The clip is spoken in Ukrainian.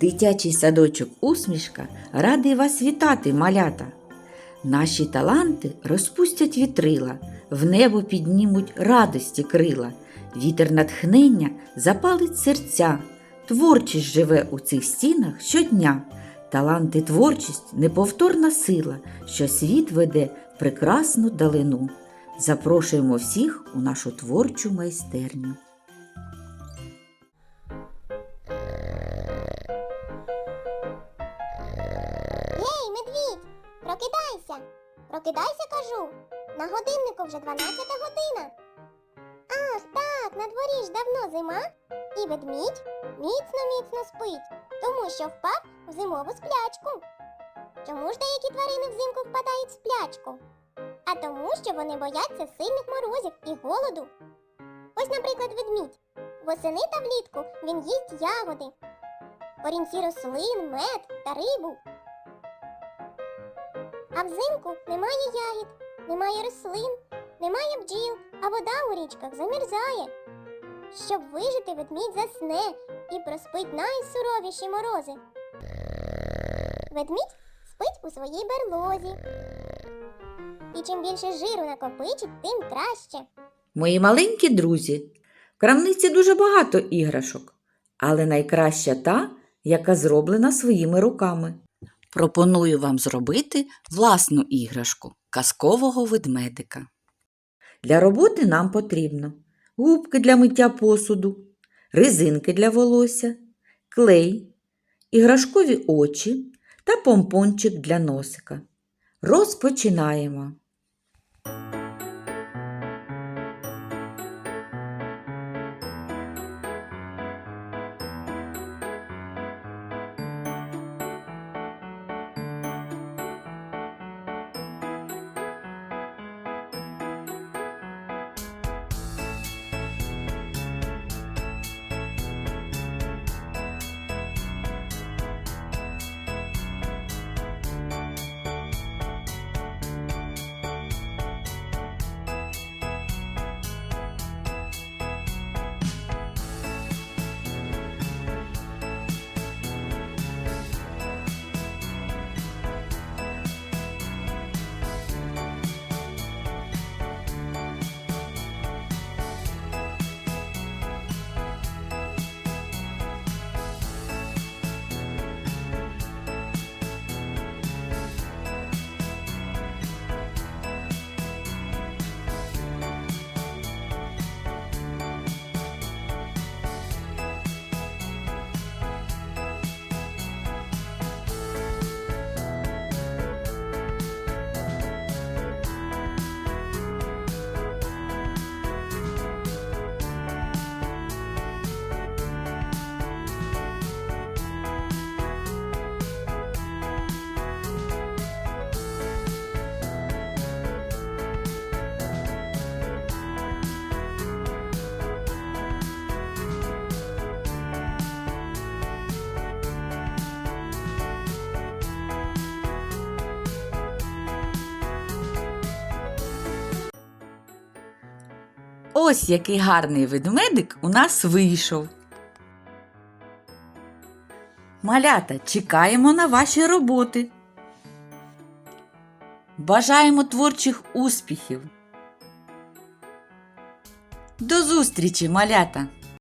Дитячий садочок усмішка радий вас вітати, малята. Наші таланти розпустять вітрила, в небо піднімуть радості крила. Вітер натхнення запалить серця. Творчість живе у цих стінах щодня. Таланти творчість неповторна сила, що світ веде в прекрасну далину. Запрошуємо всіх у нашу творчу майстерню. Прокидайся, кажу. На годиннику вже 12 година. Ах, так, на дворі ж давно зима, і ведмідь міцно-міцно спить, тому що впав в зимову сплячку. Чому ж деякі тварини взимку впадають в сплячку? А тому, що вони бояться сильних морозів і голоду. Ось, наприклад, ведмідь. Восени та влітку він їсть ягоди, корінці рослин, мед та рибу. А взимку немає ягід, немає рослин, немає бджіл, а вода у річках замерзає. Щоб вижити, ведмідь засне і проспить найсуровіші морози. Ведмідь спить у своїй берлозі. І чим більше жиру накопичить, тим краще. Мої маленькі друзі, в крамниці дуже багато іграшок, але найкраща та, яка зроблена своїми руками. Пропоную вам зробити власну іграшку казкового ведмедика. Для роботи нам потрібно губки для миття посуду, резинки для волосся, клей, іграшкові очі та помпончик для носика. Розпочинаємо. Ось який гарний ведмедик у нас вийшов. Малята, чекаємо на ваші роботи. Бажаємо творчих успіхів. До зустрічі, малята!